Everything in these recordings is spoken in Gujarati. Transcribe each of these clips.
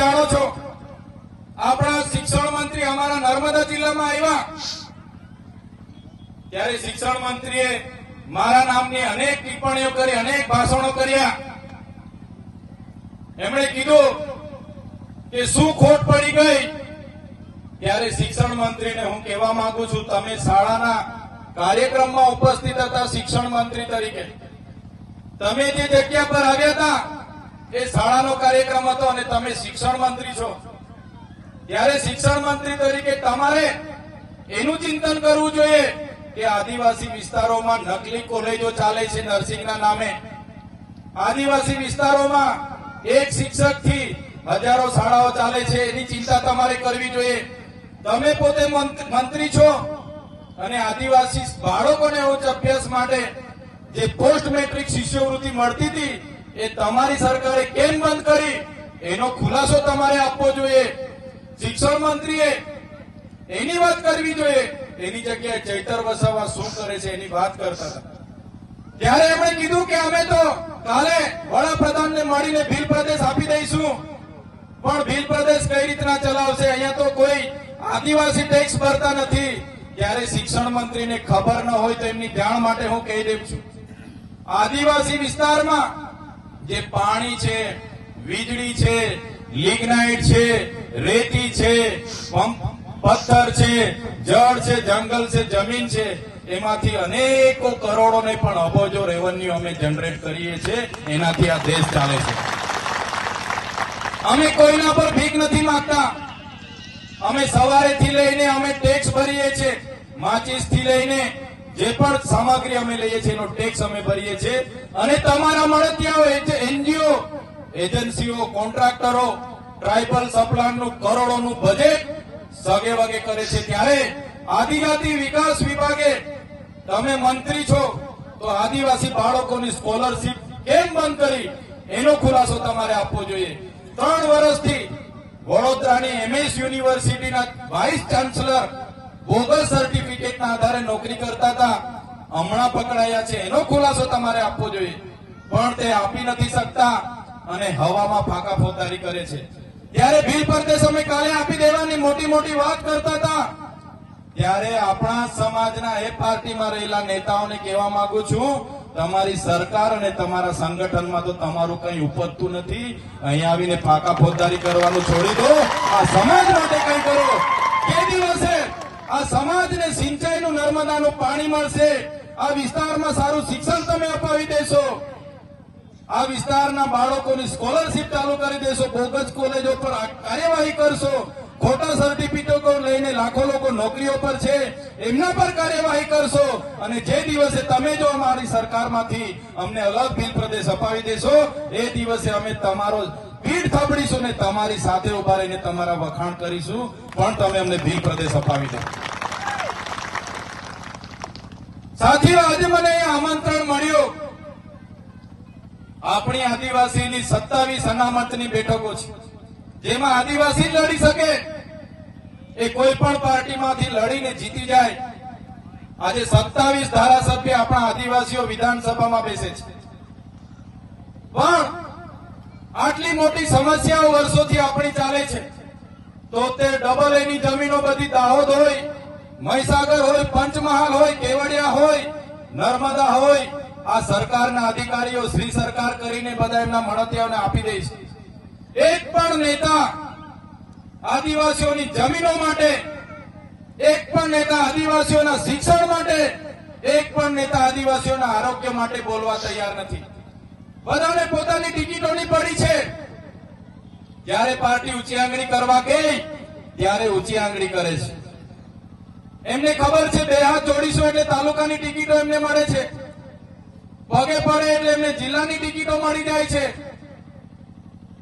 જાણો છો? આપણા શિક્ષણ મંત્રી અમારા નર્મદા જિલ્લામાં આવ્યા. ત્યારે શિક્ષણ મંત્રીએ મારા નામની અનેક ટિપ્પણીઓ કરી, અનેક ભાષણો કર્યા. એમણે કીધું કે શું ખોટ પડી ગઈ? ત્યારે શિક્ષણ મંત્રીને હું કહેવા માંગુ છું, તમે શાળાના કાર્યક્રમમાં ઉપસ્થિત હતા શિક્ષણ મંત્રી તરીકે. તમે જે જગ્યા પર આવ્યા હતા એ શાળાનો કાર્યક્રમ હતો અને તમે શિક્ષણ મંત્રી છો. ત્યારે શિક્ષણ મંત્રી તરીકે તમારે એનું ચિંતન કરવું જોઈએ કે આદિવાસી વિસ્તારોમાં નકલી કોલેજો ચાલે છે નર્સિંગના નામે. આદિવાસી વિસ્તારોમાં એક શિક્ષકથી હજારો શાળાઓ ચાલે છે, એની ચિંતા તમારે કરવી જોઈએ. તમે પોતે મંત્રી છો અને આદિવાસી બાળકોને ઉચ્ચ અભ્યાસ માટે જે પોસ્ટ મેટ્રિક શિષ્યવૃત્તિ મળતી હતી એ તમારી સરકારે કેમ બંધ કરી? એનો ખુલાસો તમારે આપવો જોઈએ. શિક્ષણ મંત્રીએ એની વાત કરવી જોઈએ. એની જગ્યાએ ચૈતર વસાવા શું કરે છે એની વાત કરતા ત્યારે એમણે કીધું કે અમે તો કાલે વડાપ્રધાનને મળીને ભીલ પ્રદેશ આપી દઈશું. પણ ભીલ પ્રદેશ કઈ રીતના ચલાવશે? અહીંયા તો કોઈ આદિવાસી ટેક્સ ભરતા નથી. ત્યારે શિક્ષણ મંત્રીને ખબર ન હોય તો એમની જાણ માટે હું કહી દઉં છું. આદિવાસી વિસ્તારમાં જે પાણી છે, વીજળી છે, લિગ્નાઇટ છે, રેતી છે પથ્થર છે, જળ છે, જંગલ છે, જમીન છે, એમાંથી અનેકો કરોડો ને પણ અબોજો રેવન્યુ અમે જનરેટ કરીએ છીએ. એનાથી આ દેશ ચાલે છે. અમે કોઈના પર ભીખ નથી માંગતા. અમે સવારેથી લઈને અમે ટેક્સ ભરીએ છીએ. માચીસથી લઈને જે પણ સામગ્રી અમે લઈએ છીએ, એનો ટેક્સ અમે ભરીએ છીએ. અને તમારા મળતિયાઓ એનજીઓ એજન્સીઓ કોન્ટ્રાક્ટરો ટ્રાઇબલ સપ્લાનનું કરોડોનું બજેટ સગે વગે કરે છે ત્યારે આદિજાતિ વિકાસ વિભાગે તમે મંત્રી છો, તો આદિવાસી બાળકોની સ્કોલરશીપ કેમ બંધ કરી? એનો ખુલાસો તમારે આપવો જોઈએ. ત્રણ વર્ષથી વડોદરાની એમએસ યુનિવર્સિટીના વાઇસ ચાન્સલર બોગસ સર્ટિફિકેટના આધારે નોકરી કરતા હતા. હમણાં પકડાયા છે. એનો ખુલાસો તમારે આપવો જોઈએ. પણ તે આપી નથી શકતા અને હવામાં ફાંકા ફોતારી કરે છે. ત્યારે ભીલ પ્રદેશ અમે કાલે આપી દેવાની મોટી મોટી વાત કરતા હતા. ત્યારે આપણા સમાજના એ પાર્ટીમાં રહેલા નેતાઓને કહેવા માંગુ છું, તમારી સરકાર અને તમારા સંગઠનમાં તો તમારું કંઈ ઉપજતું નથી. અહીંયા આવીને ફાંકા ફોજદારી કરવાનું છોડી દો. આ સમાજ માટે કંઈ કરો. કે દિવસે આ સમાજને સિંચાઈનું નર્મદાનું પાણી મળશે. આ વિસ્તારમાં સારું શિક્ષણ તમે અપાવી દેશો. આ વિસ્તારના બાળકોની સ્કોલરશીપ ચાલુ કરી દેશો. બોગસ કોલેજો પર કાર્યવાહી કરશો. ખોટા સર્ટિફિકેટો લઈને લાખો લોકો નોકરીઓ પર છે. એમના પર કાર્યવાહી કરશો. અને જે દિવસે તમે જો અમારી સરકારમાંથી અમને અલગ બિલ પ્રદેશ અપાવી દેશો, એ દિવસે અમે તમારો પીઠ થબડીશું ને તમારી સાથે ઊભા રહીને તમારા વખાણ કરીશું. પણ તમે અમને ભીલ પ્રદેશ અપાવી દો. સાથીઓ આજે મને આમંત્રણ મળ્યું. આપણી આદિવાસીની સત્તાવીસ અનામતની બેઠકો છે. જેમાં આદિવાસી લડી શકે, એ કોઈ પણ પાર્ટીમાંથી લડીને જીતી જાય. આજે સત્તાવીસ ધારાસભ્ય આપણા આદિવાસીઓ વિધાનસભામાં બેસે છે. પણ આટલી મોટી સમસ્યાઓ વર્ષોથી આપણી ચાલે છે. તો તે ડબલ એની જમીનો બધી દાહોદ હોય, મહીસાગર હોય, પંચમહાલ હોય, કેવડિયા હોય, નર્મદા હોય, આ સરકારના અધિકારીઓ શ્રી સરકાર કરીને બધા એમના મળતિયાઓને આપી દે છે. એક પણ નેતા આદિવાસીઓની જમીનો માટે, એક પણ નેતા આદિવાસીઓના શિક્ષણ માટે, એક પણ નેતા આદિવાસીઓના આરોગ્ય માટે બોલવા તૈયાર નથી. બધાને પોતાની ટિકિટોની પડી છે. જ્યારે પાર્ટી ઊંચી આંગળી કરવા ગઈ, ત્યારે ઊંચી આંગળી કરે છે. એમને ખબર છે, બે હાથ જોડીશું એટલે તાલુકાની ટિકિટો એમને મળે છે. પગે પડે એટલે એમને જિલ્લાની ટિકિટો મળી જાય છે.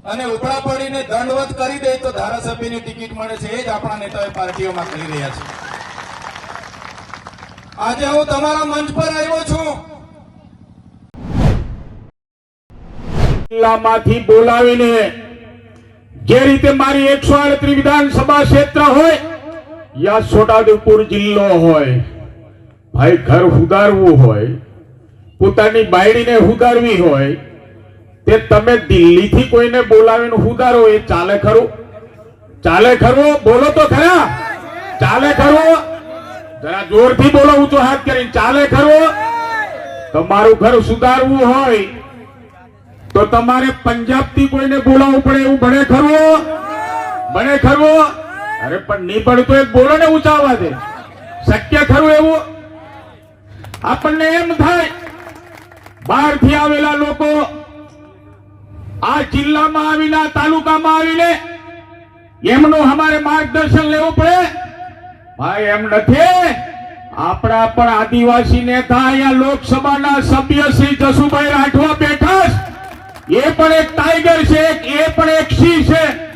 અને ઉપડા પડીને દંડવત કરી દે તો ધારાસભ્યની ટિકિટ મળે છે. એ જ આપણા નેતાઓ પાર્ટીઓમાં કરી રહ્યા છે. આજે હું તમારા મંચ પર આવ્યો છું. જિલ્લામાંથી બોલાવીને જે રીતે મારી એકસો આડત્રીસ વિધાનસભા ક્ષેત્ર હોય, યા છોટાઉદેપુર જિલ્લો હોય, ભાઈ ઘર સુધારવું હોય, પોતાની બાયડીને સુધારવી હોય, તે તમે દિલ્હીથી કોઈને બોલાવીને સુધારો એ ચાલે ખરું? ચાલે ખરું? બોલો તો ખરા. ચાલે ખરું? જરા જોરથી બોલો ઊંચો હાથ કરીને. ચાલે ખરું? તમારું ઘર સુધારવું હોય તો તમારે પંજાબથી કોઈને બોલાવવું પડે એવું ભણે ખરવો ભણે ખરવો અરે, પણ નહીં પડતો એક બોલો ને ઉચાવવા દે. શક્ય ખરું એવું? આપણને એમ થાય, બહારથી આવેલા લોકો આ જિલ્લામાં આવીને તાલુકામાં આવીને એમનું અમારે માર્ગદર્શન લેવું પડે? ભાઈ, એમ નથી. આપણા પણ આદિવાસી નેતા અહીંયા લોકસભાના સભ્ય શ્રી જસુભાઈ રાઠવા બેઠા. એ પણ એક ટાઈગર છે એ પણ એક સિંહ છે.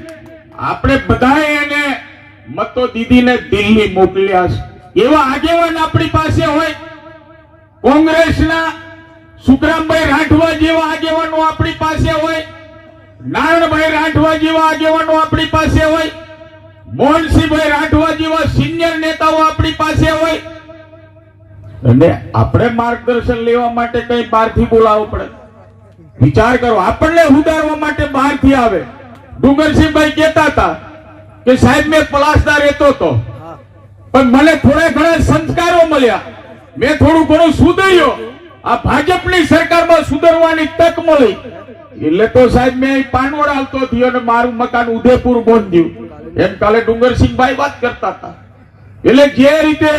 આપણે બધાએ એને મતો દીદીને દિલ્હી મોકલ્યા છે. એવા આગેવાન આપણી પાસે હોય. કોંગ્રેસના સુખરામભાઈ રાઠવા જેવા આગેવાનો આપણી પાસે હોય. નારણભાઈ રાઠવા જેવા આગેવાનો આપણી પાસે હોય. મોહનસિંહભાઈ રાઠવા જેવા સિનિયર નેતાઓ આપણી પાસે હોય. અને આપણે માર્ગદર્શન લેવા માટે કઈ બહારથી બોલાવવું પડે. વિચાર કરો આપણને સુધારવા માટે બહારથી આવે. ડુંગરસિંહભાઈ કહેતા હતા કે સાહેબ મેં પલાસદા રહેતો હતો. પણ મને થોડા ઘણા સંસ્કારો મળ્યા. મેં થોડું ઘણું સુધર્યો. આ ભાજપની સરકારમાં સુધરવાની તક મળી. એટલે તો સાહેબ મેં પાનવડ આવતો થયો અને મારું મકાન ઉદયપુર બાંધ્યું એમ કાલે ડુંગરસિંહભાઈ વાત કરતા હતા. એટલે જે રીતે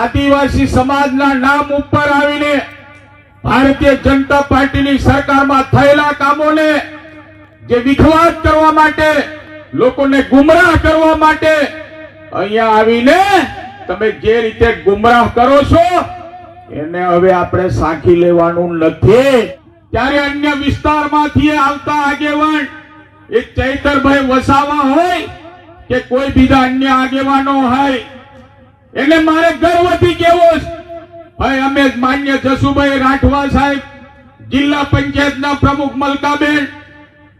આદિવાસી સમાજના નામ ઉપર આવીને ભારતીય જનતા પાર્ટીની સરકારમાં થયેલા કામોને જે વિખવાદ કરવા માટે, લોકોને ગુમરાહ કરવા માટે અહીંયા આવીને તમે જે રીતે ગુમરાહ કરો છો, એને હવે આપણે સાંખી લેવાનું નથી. ત્યારે અન્ય વિસ્તારમાંથી આવતા આગેવાન, એ ચૈતરભાઈ વસાવા હોય કે કોઈ બીજા અન્ય આગેવાનો હોય, એને મારે ગર્વથી કેવો ભાઈ, અમે માન્ય જસુભાઈ રાઠવા સાહેબ, જિલ્લા પંચાયતના પ્રમુખ મલકાબેન,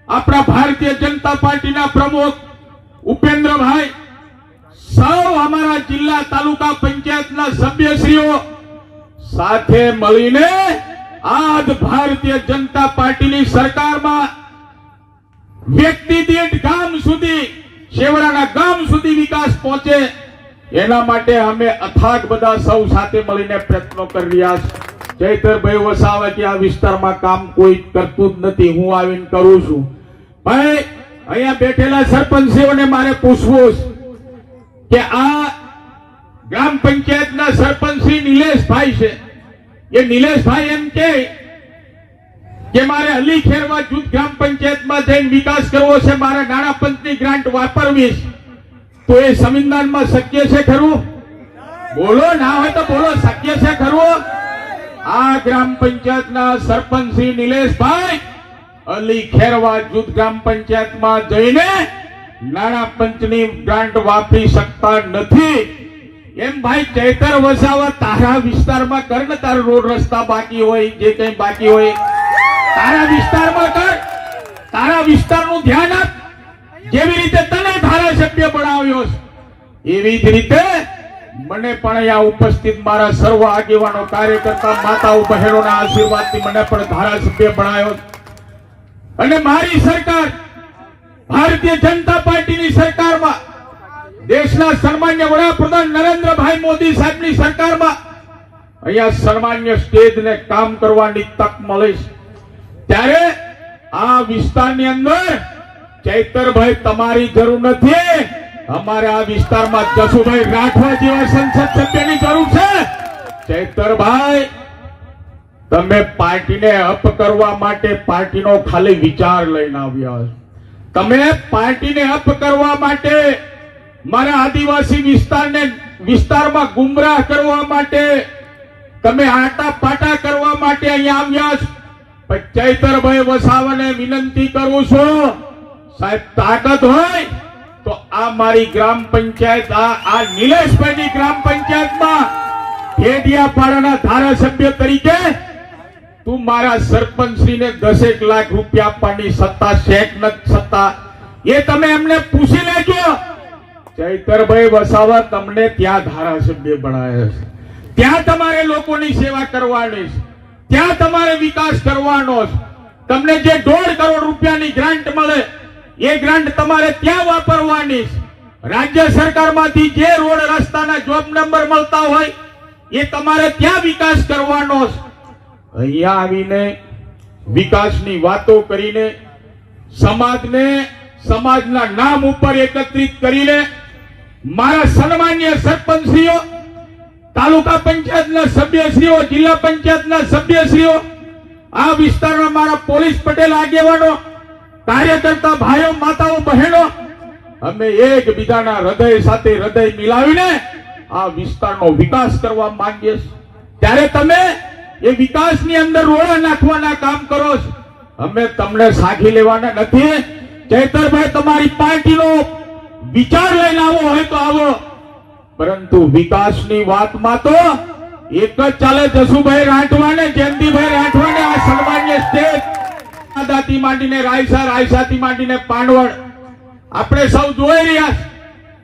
આપણા ભારતીય જનતા પાર્ટીના પ્રમુખ ઉપેન્દ્રભાઈ, સૌ અમારા જિલ્લા તાલુકા પંચાયતના સભ્યશ્રીઓ સાથે મળીને આજ ભારતીય જનતા પાર્ટીની સરકારમાં વ્યક્તિ દીઠ ગામ સુધી શેવડાના ગામ સુધી વિકાસ પહોંચે. એના માટે અમે અથાગ બધા સૌ સાથે મળીને પ્રયત્નો કરી રહ્યા છે. ચૈતરભાઈ વસાવા કે આ વિસ્તારમાં કામ કોઈ કરતું જ નથી. હું આવીને કરું છું. ભાઈ, અહીંયા બેઠેલા સરપંચીઓને મારે પૂછવું કે આ ગ્રામ પંચાયતના સરપંચ શ્રી નિલેશભાઈ છે. એ નિલેશભાઈ એમ કે કે મારે અલી ખેરવા જૂથ ગ્રામ પંચાયતમાં જઈને વિકાસ કરવો છે. મારે નાણાં પંચની ગ્રાન્ટ વાપરવી છે. તો એ સંવિધાનમાં શક્ય છે ખરું? બોલો, ના હોય તો બોલો, શક્ય છે ખરું? આ ગ્રામ પંચાયતના સરપંચ શ્રી નિલેશભાઈ અલી ખેરવા જૂથ ગ્રામ પંચાયતમાં જઈને નાણાં પંચની ગ્રાન્ટ વાપરી શકતા નથી. એમ ભાઈ ચૈતર વસાવા તારા વિસ્તારમાં કર ને, તારા રોડ રસ્તા બાકી હોય, જે કઈ બાકી હોય. તારા વિસ્તારમાં કર. તારા વિસ્તારનું ધ્યાન આપ. જેવી રીતે તને ધારાસભ્ય બનાવ્યો છે એવી જ રીતે મને પણ અહીંયા ઉપસ્થિત મારા સર્વ આગેવાનો, કાર્યકર્તા, માતાઓ, બહેનોના આશીર્વાદથી મને પણ ધારાસભ્ય બનાવ્યો. અને મારી સરકાર ભારતીય જનતા પાર્ટીની સરકારમાં, દેશના સન્માન્ય વડાપ્રધાન નરેન્દ્રભાઈ મોદી સાહેબની સરકારમાં અહીંયા સન્માન્ય સ્ટેજને કામ કરવાની તક મળે છે ત્યારે આ વિસ્તારની અંદર ચૈતરભાઈ, તમારી જરૂર નથી. અમારે આ વિસ્તારમાં જસુભાઈ રાઠવા જેવા સંસદ સભ્યની જરૂર છે. ચૈતરભાઈ, તમે પાર્ટીને અપ કરવા માટે પાર્ટીનો ખાલી વિચાર લઈને આવ્યા તમે પાર્ટીને અપ કરવા માટે મારા આદિવાસી વિસ્તારને વિસ્તારમાં ગુમરાહ કરવા માટે, તમે આટા પાટા કરવા માટે અહીંયા આવ્યા ચૈતરભાઈ વસાવાને વિનંતી કરું છું સાહેબ, તાકાત હોય તો આ મારી ગ્રામ પંચાયત, આ નિલેશભાઈની ગ્રામ પંચાયતમાં ખેડિયાપાડાના ધારાસભ્ય તરીકે તું મારા સરપંચશ્રીને દસેક લાખ રૂપિયા આપવાની સત્તા, શેક નથી સત્તા. એ તમે એમને પૂછી લેજો. ચૈતરભાઈ વસાવા તમને ત્યાં ધારાસભ્ય બનાવ્યા છે. ત્યાં તમારે લોકોની સેવા કરવાની છે. ત્યાં તમારે વિકાસ કરવાનો છે. તમને જે દોઢ કરોડ રૂપિયાની ગ્રાન્ટ મળે એ ગ્રાન્ટ તમારે ત્યાં વાપરવાની. રાજ્ય સરકારમાંથી જે રોડ રસ્તાના જોબ નંબર મળતા હોય, એ તમારે ત્યાં વિકાસ કરવાનો અહીંયા આવીને વિકાસની વાતો કરીને, સમાજને, સમાજના નામ ઉપર એકત્રિત કરીને, મારા સન્માન્ય સરપંચશ્રીઓ, તાલુકા પંચાયતના સભ્યશ્રીઓ, જિલ્લા પંચાયતના સભ્યશ્રીઓ, આ વિસ્તારના મારા પોલીસ પટેલ આગેવાનો કાર્યકર્તા ભાઈઓ, માતાઓ, બહેનો, અમે એકબીજાના હૃદય સાથે હૃદય મિલાવીને આ વિસ્તારનો વિકાસ કરવા માંગીએ ત્યારે તમે એ વિકાસની અંદર રોડા નાખવાના કામ કરો છો. અમે તમને સાખી લેવાના નથી. ચૈતરભાઈ, તમારી પાર્ટીનો વિચાર લઈને આવો હોય તો આવો. પરંતુ વિકાસની વાતમાં તો એક જ ચાલે જસુભાઈ રાઠવાને, જયંતિભાઈ રાઠવાને આ સન્માન્ય સ્ટેજ દાતી માંડીને રાયસા, રાયસાથી માંડીને પાંડવડ. આપણે સૌ જોઈ રહ્યા.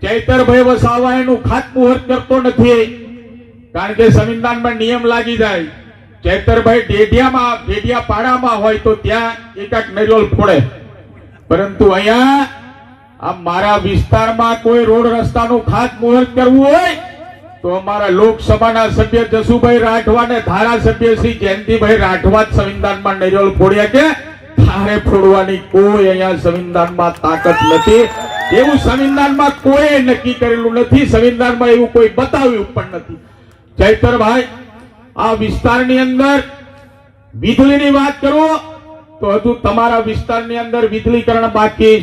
ચૈતરભાઈ વસાવા એનું ખાતમુહૂર્ત કરતો નથી કારણ કે સંવિધાનમાં નિયમ લાગી જાય. ચૈતરભાઈ ડેઢિયામાં ડેઢિયા પાડામાં હોય તો ત્યાં એકાક નરિયોલ ફોડે. પરંતુ અહીંયા આ મારા વિસ્તારમાં કોઈ રોડ રસ્તાનું ખાતમુહૂર્ત કરવું હોય, તો અમારા લોકસભાના સભ્ય જસુભાઈ રાઠવા ને ધારાસભ્ય શ્રી જયંતિભાઈ રાઠવા સંવિધાનમાં નરિયોલ ફોડ્યા કે તારે ફોડવાની કોઈ અહીંયા સંવિધાનમાં તાકાત નથી. એવું સંવિધાનમાં કોઈ નક્કી કરેલું નથી. સંવિધાનમાં એવું કોઈ બતાવ્યું પણ નથી. ચૈતરભાઈ આ વિસ્તારની અંદર વીજળીની વાત કરો, તો હજુ તમારા વિસ્તારની અંદર વીજળીકરણ બાકી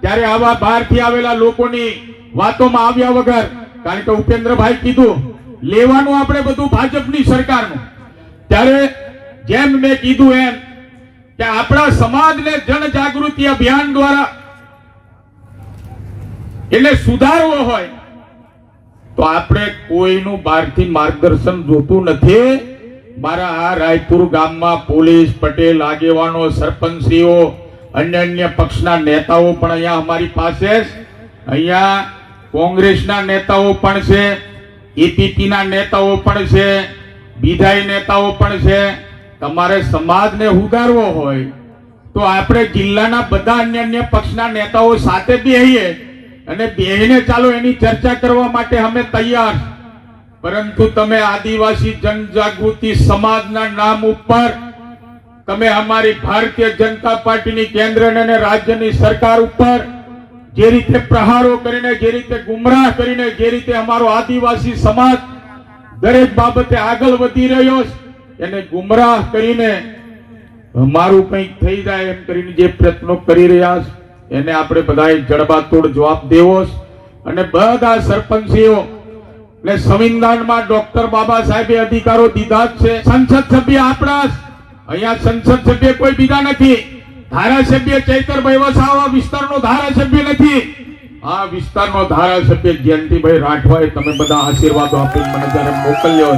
ત્યારે આવા બહારથી આવેલા લોકોની વાતોમાં આવ્યા વગર, કારણ કે ઉપેન્દ્રભાઈ કીધું, લેવાનું આપણે બધું ભાજપની સરકારનું. ત્યારે જેમ મેં કીધું એમ કે આપણા સમાજને જનજાગૃતિ અભિયાન દ્વારા એટલે સુધારવો હોય, તો આપણે કોઈનું બહારથી માર્ગદર્શન જોતું નથી મારા આ રાયપુર ગામમાં પોલીસ, પટેલ, આગેવાનો, સરપંચીઓ, અન્ય અન્ય પક્ષના નેતાઓ પણ અહીંયા અમારી પાસે. અહીંયા કોંગ્રેસના નેતાઓ પણ છે, એપીપીના નેતાઓ પણ છે, બીજાય નેતાઓ પણ છે તમારે સમાજને ઉગારવો હોય, તો આપણે જિલ્લાના બધા અન્ય અન્ય પક્ષના નેતાઓ સાથે બેહીએ અને બેહીને ચાલો એની ચર્ચા કરવા માટે અમે તૈયાર. પરંતુ તમે આદિવાસી, જનજાગૃતિ, સમાજના નામ ઉપર, તમે અમારી ભારતીય જનતા પાર્ટીની કેન્દ્ર અને રાજ્યની સરકાર ઉપર, જે રીતે પ્રહારો કરીને, જે રીતે ગુમરાહ કરીને, જે રીતે અમારો આદિવાસી સમાજ દરેક બાબતે આગળ વધી રહ્યો છે એને ગુમરાહ કરીને મારું કંઈક થઈ જાય એમ કરીને જે પ્રયત્નો કરી રહ્યા છે, એને આપણે બધાએ જડબાતોડ જવાબ દેવો અને બધા સરપંચીઓ ને સંવિધાનમાં ડોક્ટર બાબા સાહેબે અધિકારો દીધા છે. સંસદ સભ્ય આપણા અહીંયા સંસદ સભ્ય કોઈ બીજા નથી. ધારાસભ્ય ચૈતરભાઈ વસાવા વિસ્તારનો ધારાસભ્ય નથી. આ વિસ્તારનો ધારાસભ્ય જયંતિભાઈ રાઠવાએ તમે બધા આશીર્વાદો આપીને મને જયારે મોકલ્યો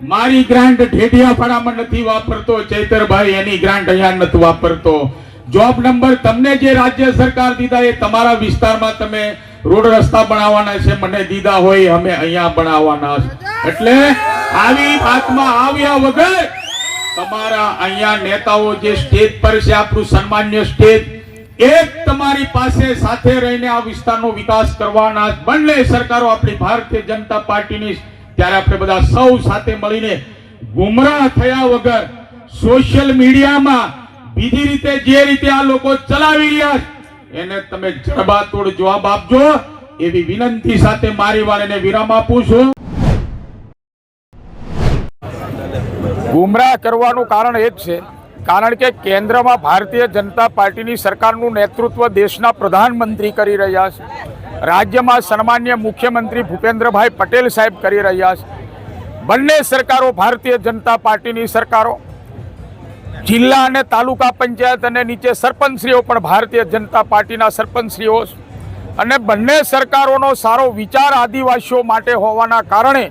મારી ગ્રાન્ટ ઢેઢિયાપાડામાં નથી વાપરતો, ચૈતરભાઈ એની ગ્રાન્ટ અહીંયા નથી વાપરતો જોબ નંબર તમને જે રાજ્ય સરકાર દીધા એ તમારા વિસ્તારમાં તમે રોડ રસ્તા બનાવવાના છે, મને દીધા હોય અમે અહીંયા બનાવવાના એટલે આવી વાતમાં આવ્યા વગર તમારા અહીંયા નેતાઓ જે સ્ટેજ પર છે, આપણું સન્માન્ય સ્ટેજ, એક તમારી પાસે સાથે રહીને આ વિસ્તારનો વિકાસ કરવાના બંને સરકારો આપણી ભારતીય જનતા પાર્ટીની. ત્યારે આપણે બધા સૌ સાથે મળીને ગુમરાહ થયા વગર સોશિયલ મીડિયામાં બીજી રીતે જે રીતે આ લોકો ચલાવી રહ્યા એને તમે જડબાતોડ જવાબ આપજો. એવી વિનંતી સાથે મારી વાળને વિરામ આપું છું. ગુમરાહ કરવાનું કારણ એ જ છે, કારણ કે કેન્દ્રમાં ભારતીય જનતા પાર્ટીની સરકારનું નેતૃત્વ દેશના પ્રધાનમંત્રી કરી રહ્યા છે. રાજ્યમાં સન્માન્ય મુખ્યમંત્રી ભૂપેન્દ્રભાઈ પટેલ સાહેબ કરી રહ્યા છે. બંને સરકારો, ભારતીય જનતા પાર્ટીની સરકારો, જિલ્લા અને તાલુકા પંચાયત અને નીચે સરપંચશ્રીઓ પણ ભારતીય જનતા પાર્ટીના સરપંચશ્રીઓ અને બંને સરકારોનો સારો વિચાર આદિવાસીઓ માટે હોવાના કારણે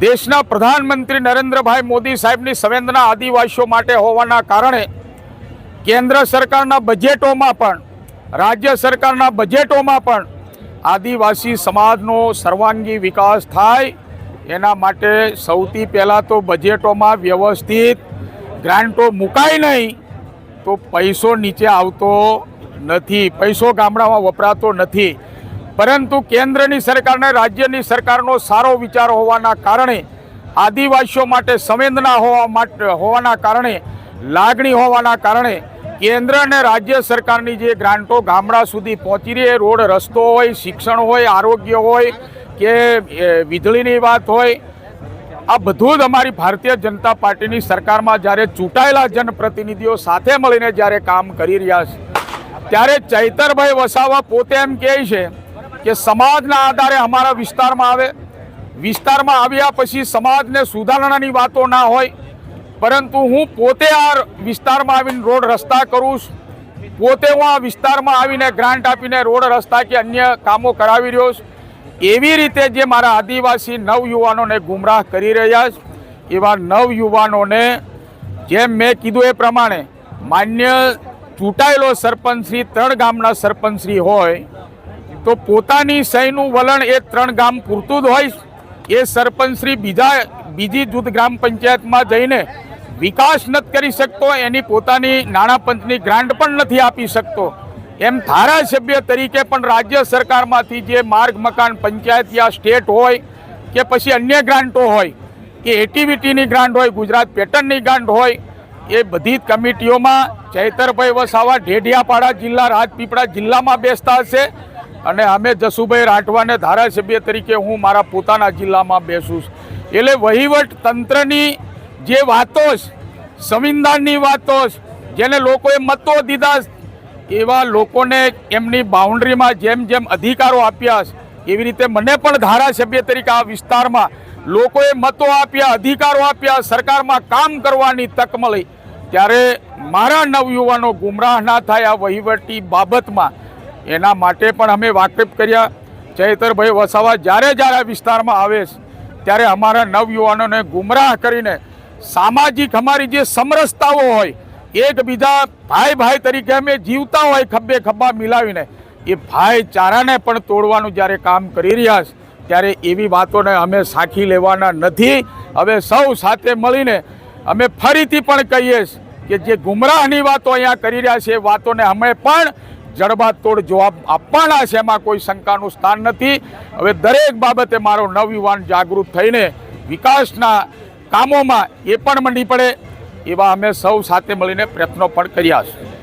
દેશના પ્રધાનમંત્રી નરેન્દ્રભાઈ મોદી સાહેબની સંવેદના આદિવાસીઓ માટે હોવાના કારણે કેન્દ્ર સરકારના બજેટોમાં પણ રાજ્ય સરકારના બજેટોમાં પણ આદિવાસી સમાજનો સર્વાંગી વિકાસ થાય, એના માટે સૌથી પહેલાં તો બજેટોમાં વ્યવસ્થિત ગ્રાન્ટો મુકાય નહીં, તો પૈસો નીચે આવતો નથી, પૈસો ગામડામાં વપરાતો નથી. પરંતુ કેન્દ્રની સરકારને રાજ્યની સરકારનો સારો વિચાર હોવાના કારણે, આદિવાસીઓ માટે સંવેદના હોવા માટે, હોવાના કારણે, લાગણી હોવાના કારણે કેન્દ્ર અને રાજ્ય સરકારની જે ગ્રાન્ટો ગામડા સુધી પહોંચી રહી રોડ રસ્તો હોય, શિક્ષણ હોય, આરોગ્ય હોય કે વીજળીની વાત હોય, આ બધું જ અમારી ભારતીય જનતા પાર્ટીની સરકારમાં જ્યારે ચૂંટાયેલા જનપ્રતિનિધિઓ સાથે મળીને જ્યારે કામ કરી રહ્યા છે, ત્યારે ચૈતરભાઈ વસાવા પોતે એમ કહે છે કે સમાજના આધારે અમારા વિસ્તારમાં આવે, વિસ્તારમાં આવ્યા પછી સમાજને સુધારણાની વાતો ના હોય પરંતુ હું પોતે આ વિસ્તારમાં આવીને રોડ રસ્તા કરું પોતે હું આ વિસ્તારમાં આવીને ગ્રાન્ટ આપીને રોડ રસ્તા કે અન્ય કામો કરાવી રહ્યો છું. એવી રીતે જે મારા આદિવાસી નવયુવાનોને ગુમરાહ કરી રહ્યા છે, એવા નવયુવાનોને જેમ મેં કીધું એ પ્રમાણે માન્ય ચૂંટાયેલો સરપંચશ્રી ત્રણ ગામના સરપંચશ્રી હોય, તો પોતાની સહીનું વલણ એ ત્રણ ગામ પૂરતું જ હોય એ સરપંચશ્રી બીજા, બીજી જૂથ ગ્રામ પંચાયતમાં જઈને વિકાસ નથી કરી શકતો, એની પોતાની નાણાં પંચની ગ્રાન્ટ પણ નથી આપી શકતો. એમ ધારાસભ્ય તરીકે પણ રાજ્ય સરકારમાંથી જે માર્ગ, મકાન, પંચાયત યા સ્ટેટ હોય કે પછી અન્ય ગ્રાન્ટો હોય, કે એટીવીટીની ગ્રાન્ટ હોય, ગુજરાત પેટર્નની ગ્રાન્ટ હોય, એ બધી કમિટીઓમાં ચૈતરભાઈ વસાવા ઢેઢિયાપાડા જિલ્લા, રાજપીપળા જિલ્લામાં બેસતા હશે અને અમે જસુભાઈ રાઠવાને ધારાસભ્ય તરીકે હું મારા પોતાના જિલ્લામાં બેસું એટલે વહીવટ તંત્રની જે વાતો સંવિધાનની વાતો જેને લોકોએ મતો દીધા એવા લોકોને એમની બાઉન્ડ્રીમાં જેમ જેમ અધિકારો આપ્યા એવી રીતે મને પણ ધારાસભ્ય તરીકે આ વિસ્તારમાં લોકોએ મતો આપ્યા, અધિકારો આપ્યા, સરકારમાં કામ કરવાની તક મળી. ત્યારે મારા નવયુવાનો ગુમરાહ ના થાય આ વહીવટી બાબતમાં. એના માટે પણ અમે વાકેફ કર્યા. ચૈતરભાઈ વસાવા જ્યારે જ્યારે આ વિસ્તારમાં આવે ત્યારે અમારા નવયુવાનોને ગુમરાહ કરીને સામાજિક અમારી જે સમરસતાઓ હોય, એકબીજા ભાઈ ભાઈ તરીકે અમે જીવતા હોય ખભે ખભા મિલાવીને, એ ભાઈચારાને પણ તોડવાનું જ્યારે કામ કરી રહ્યા છે, ત્યારે એવી વાતોને અમે સાખી લેવાના નથી. હવે સૌ સાથે મળીને અમે ફરીથી પણ કહીએ કે જે ગુમરાહની વાતો અહીંયા કરી રહ્યા છે, એ વાતોને અમે પણ જડબાતોડ જવાબ આપવાના છે, એમાં કોઈ શંકાનું સ્થાન નથી. હવે દરેક બાબતે મારો નવયુવાન જાગૃત થઈને વિકાસના કામોમાં એ પણ મંડી પડે, એવા અમે સૌ સાથે મળીને પ્રયત્નો પણ કર્યા છે.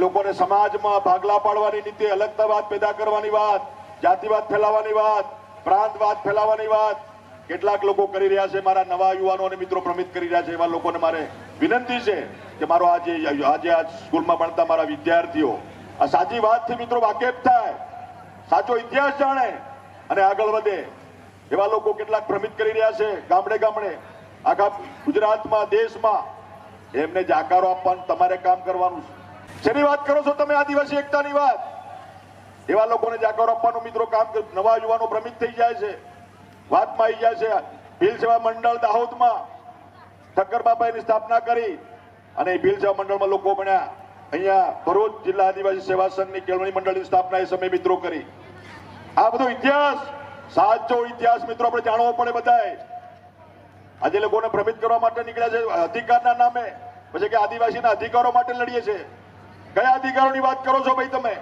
લોકોને સમાજમાં ભાગલા પાડવાની નીતિ, અલગતાવાદ પેદા કરવાની વાત, જાતિવાદ ફેલાવવાની વાત, પ્રાંતવાદ ફેલાવવાની વાત, કેટલાક લોકો કરી રહ્યા છે, મારા નવા યુવાનો અને મિત્રો ભ્રમિત કરી રહ્યા છે, એવા લોકોને મારે વિનંતી છે કે મારો આજે આજે આ સ્કૂલમાં ભણતા મારા વિદ્યાર્થીઓ, આ સાચી વાતથી મિત્રો વાકેફ થાય, સાચો ઇતિહાસ જાણે અને આગળ વધે. એવા લોકો કેટલાક ભ્રમિત કરી રહ્યા છે, ગામડે ગામડે. આખા ગુજરાતમાં, દેશમાં. એમને જાકારો આપવાનું, તમારે કામ કરવાનું છે. શેની વાત કરો છો તમે, આદિવાસી એકતાની વાત? એવા લોકોને જાકારો આપવાનું, મિત્રો, કામ નવા યુવાનો ભ્રમિત થઈ જાય છે. વાતમાં આવી જાય છે, ભીલ સેવા મંડળ દાહોદમાં. ઠક્કર બાબાની સ્થાપના કરી અને ભીલ સેવા મંડળમાં લોકો બન્યા. અહીંયા ભરૂચ જિલ્લા આદિવાસી સેવા સંઘની કેળવણી મંડળની સ્થાપના એ સમય મિત્રો કરી. આ બધો ઇતિહાસ સાચો ઇતિહાસ મિત્રો આપણે જાણવો પડે બધાએ. આજે લોકોને ભ્રમિત કરવા માટે નીકળ્યા છે, અધિકારના નામે. પછી કે આદિવાસીના અધિકારો માટે લડીએ છે. કયા અધિકારોની વાત કરો છો ભાઈ તમે?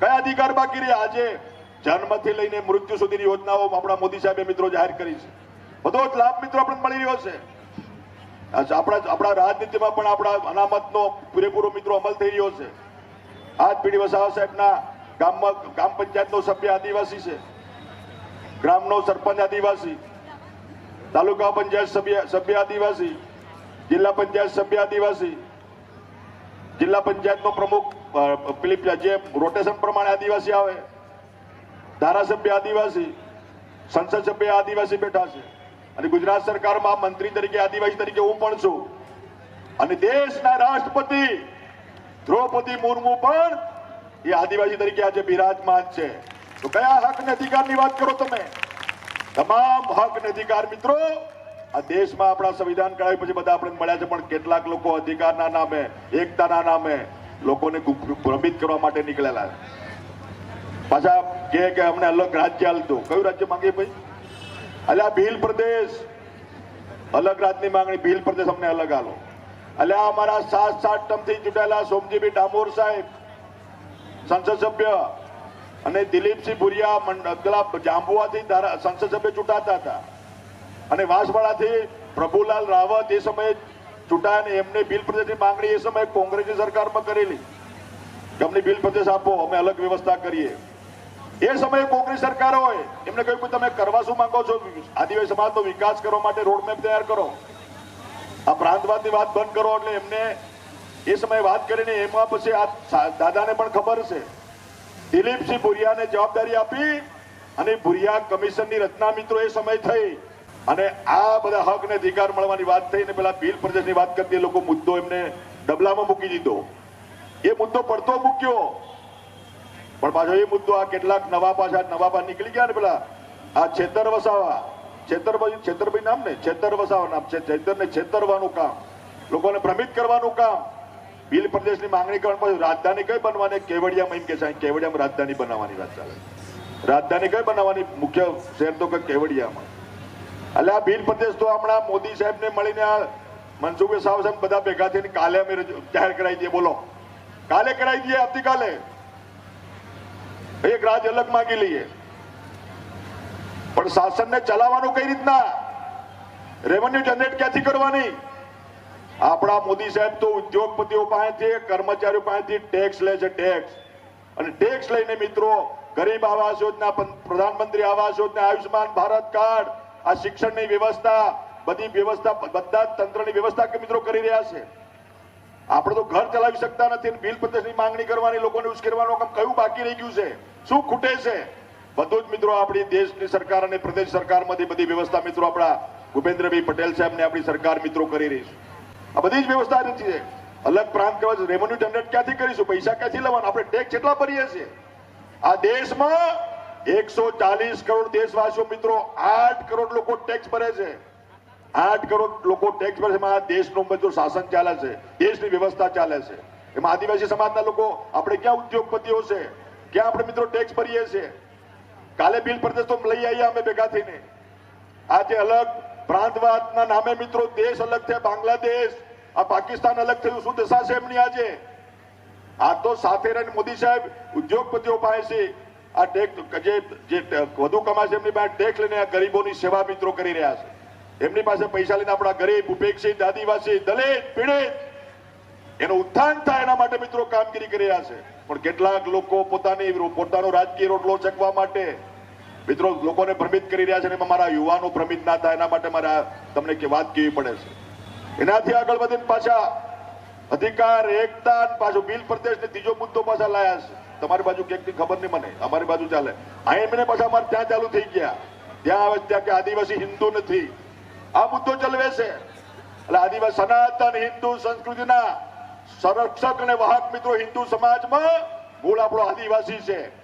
કયા અધિકાર બાકી રહ્યા? આજે જન્મથી લઈને મૃત્યુ સુધીની યોજનાઓ આપણા મોદી સાહેબે મિત્રો જાહેર કરી છે. બધો જ લાભ મિત્રો આપણને મળી રહ્યો છે. આપણા આપણા રાજનીતિમાં પણ આપણા અનામતનો પૂરેપૂરો મિત્રો અમલ થઈ રહ્યો છે. આજ પીડી વસાવા સાહેબના ગામમાં ગ્રામ પંચાયતનો સભ્ય આદિવાસી છે. ગ્રામનો સરપંચ આદિવાસી, તાલુકા પંચાયત સભ્ય સભ્ય આદિવાસી, જિલ્લા પંચાયત સભ્ય આદિવાસી, જિલ્લા પંચાયતનો પ્રમુખ પેલી જે રોટેશન પ્રમાણે આદિવાસી આવે, ધારાસભ્ય આદિવાસી, સંસદ સભ્ય આદિવાસી બેઠા છે. અને ગુજરાત સરકારમાં મંત્રી તરીકે, આદિવાસી તરીકે હું પણ છું. અને દેશના રાષ્ટ્રપતિ દ્રૌપદી મુર્મુ પણ એ આદિવાસી તરીકે આજે બિરાજમાન છે. તો કયા હક અને અધિકારની વાત કરો તમે? તમામ હક અને અધિકાર મિત્રો, આ દેશમાં આપણા સંવિધાન કરાવી પછી બધા આપણે મળ્યા છે, પણ કેટલાક લોકો અધિકારના નામે, એકતાના નામે લોકોને ભ્રમિત કરવા માટે નીકળેલા પાછા કે કે અમને અલગ રાજ્ય હાલતું કયું રાજ્ય માંગીએ ભાઈ? અલ્યા ભીલ પ્રદેશ. અલગ રાજની માંગણી, ભીલ પ્રદેશ અમને અલગ આલો. અલ્યા અમારા સાત સાત ટર્મથી ચૂંટાયેલા સોમજીભાઈ ડામોર સાહેબ, સંસદ સભ્ય. અને દિલીપસિંહ ભુરિયા પેલા જાંબુઆથી સંસદ સભ્ય ચૂંટાતા હતા. અને વાંસવાડાથી પ્રભુલાલ રાવત એ સમયે ચૂંટાયા અને એમને બિલ પ્રદેશની માંગણી એ સમયે કોંગ્રેસની સરકારમાં કરેલી. કે બિલ પ્રદેશ આપો, અમે અલગ વ્યવસ્થા કરીએ. એ સમયે કોંગ્રેસ સરકાર હોય, એમને કહ્યું તમે કરવા શું માંગો છો? આદિવાસી સમાજનો વિકાસ કરવા માટે રોડમેપ તૈયાર કરો. આ પ્રાંતવાદની વાત બંધ કરો એટલે એમને એ સમયે વાત કરીને એમાં પછી આ દાદાને પણ ખબર છે. દિલીપસિંહ ભુરિયાને જવાબદારી આપી અને ભુરિયા કમિશનની રચના મિત્રો, એ સમય થઈ અને આ બધા હક ને અધિકાર મળવાની વાત થઈ ને પેલા બિલ પ્રદેશની વાત કરતી લોકો મુદ્દો એમને ડબલામાં મૂકી દીધો. એ મુદ્દો પડતો મૂક્યો. પણ પાછો એ મુદ્દો આ કેટલાક નવા પાછા નવા પાછા નીકળી ગયા ને પેલા આ છેતર વસાવા. છેતરભાઈ છેતરભાઈ નામ ને? છેતર વસાવા નામ છે. છેતરને છેતરવાનું કામ. લોકોને ભ્રમિત કરવાનું કામ. બિલ પ્રદેશની માંગણી કરવા પછી રાજધાની કઈ બનવાની? કેવડિયામાં એમ કે છે કેવડિયામાં રાજધાની બનાવવાની વાત ચાલે રાજધાની કઈ બનાવવાની? મુખ્ય શહેર તો કે કેવડિયામાં. એટલે આ બિલ પ્રદેશ તો હમણાં મોદી સાહેબને મળીને આ મનસુખભાઈ સાહેબ સાહેબ બધા ભેગા થઈને કાલે અમે જાહેર કરાવી દઈએ, બોલો. કાલે કરાવી દઈએ આવતીકાલે? એક રાજ અલગ માંગી લઈએ. પણ શાસનને ચલાવવાનું કઈ રીતના? રેવન્યુ જનરેટ ક્યાંથી કરવાની? આપણા મોદી સાહેબ તો ઉદ્યોગપતિઓ પાસેથી, કર્મચારીઓ પાસેથી ટેક્સ લે છે ટેક્સ અને ટેક્સ લઈને મિત્રો, ગરીબ આવાસ યોજના પ્રધાનમંત્રી આવાસ યોજના આયુષ્માન ભારત કાર્ડ, આ શિક્ષણની વ્યવસ્થા, બધી વ્યવસ્થા બધા તંત્રની વ્યવસ્થા કે મિત્રો કરી રહ્યા છે? આપણે તો ઘર ચલાવી શકતા નથી બિલ પ્રદેશની માંગણી કરવાની, લોકોને ઉશ્કેરવાનું કામ કયું બાકી રહી ગયું છે? શું ખૂટે છે? બધું જ મિત્રો આપણી દેશની સરકાર અને પ્રદેશ સરકારમાંથી બધી વ્યવસ્થા મિત્રો આપણા ભૂપેન્દ્રભાઈ પટેલ સાહેબને આપણી સરકાર મિત્રો કરી રહી છે. આ બધી જ વ્યવસ્થા નથી છે. અલગ પ્રાંત કરવા રેવન્યુ જનરેટ ક્યાંથી કરીશું? પૈસા ક્યાંથી લેવાના? આપણે ટેક્સ કેટલા ભરીએ છીએ. આ દેશમાં એકસો ચાલીસ કરોડ દેશવાસીઓ મિત્રો, આઠ કરોડ લોકો ટેક્સ ભરે છે. આઠ કરોડ લોકો ટેક્સ ભરે છે. એમાં દેશનું બધું શાસન ચાલે છે. દેશની વ્યવસ્થા ચાલે છે. એમાં આદિવાસી સમાજના લોકો, આપણે ક્યાં ઉદ્યોગપતિઓ છે? ક્યાં આપણે મિત્રો ટેક્સ ભરીએ છીએ? કાલે બિલ પ્રદેશ તો લઈ આવીએ અમે ભેગા થઈને. આજે અલગ પ્રાંતવાદના નામે મિત્રો દેશ અલગ છે, બાંગ્લાદેશ. આ પાકિસ્તાન અલગ થયું, શું દશા છે એમની આજે? આ તો સાથે રહીને મોદી સાહેબ ઉદ્યોગપતિઓ પાસે આ ટેક્સ જે જે વધુ કમાશે એમની પાસે ટેક્સ લઈને આ ગરીબોની સેવા મિત્રો કરી રહ્યા છે. એમની પાસે પૈસા લઈને આપણા ગરીબ, ઉપેક્ષિત, આદિવાસી, દલિત, પીડિત એનું ઉત્થાન થાય એના માટે મિત્રો કામગીરી કરી રહ્યા છે. પણ કેટલાક લોકો પોતાની, પોતાનો રાજકીય રોટલો ચકવા માટે મિત્રો, લોકોને ભ્રમિત કરી રહ્યા છે અને મારા યુવાનો ભ્રમિત ના થાય, એના માટે મારે તમને કે વાત કેવી પડે છે. એનાથી આગળ વધીને પાછા અધિકાર, એકતા પાછો બિલ પ્રદેશ ને ત્રીજો મુદ્દો પાછા લાયા છે. તમારી બાજુ ક્યાંકની ખબર નહીં મને. અમારી બાજુ ચાલે. અહીં એમને પાછા અમારે ત્યાં ચાલુ થઈ ગયા. ત્યાં આવે ત્યાં કે આદિવાસી હિન્દુ નથી. આ મુદ્દો ચલવે છે. એટલે આદિવાસી સનાતન હિન્દુ સંસ્કૃતિના સંરક્ષક અને વાહક મિત્રો હિન્દુ સમાજમાં મૂળ આપણો આદિવાસી છે.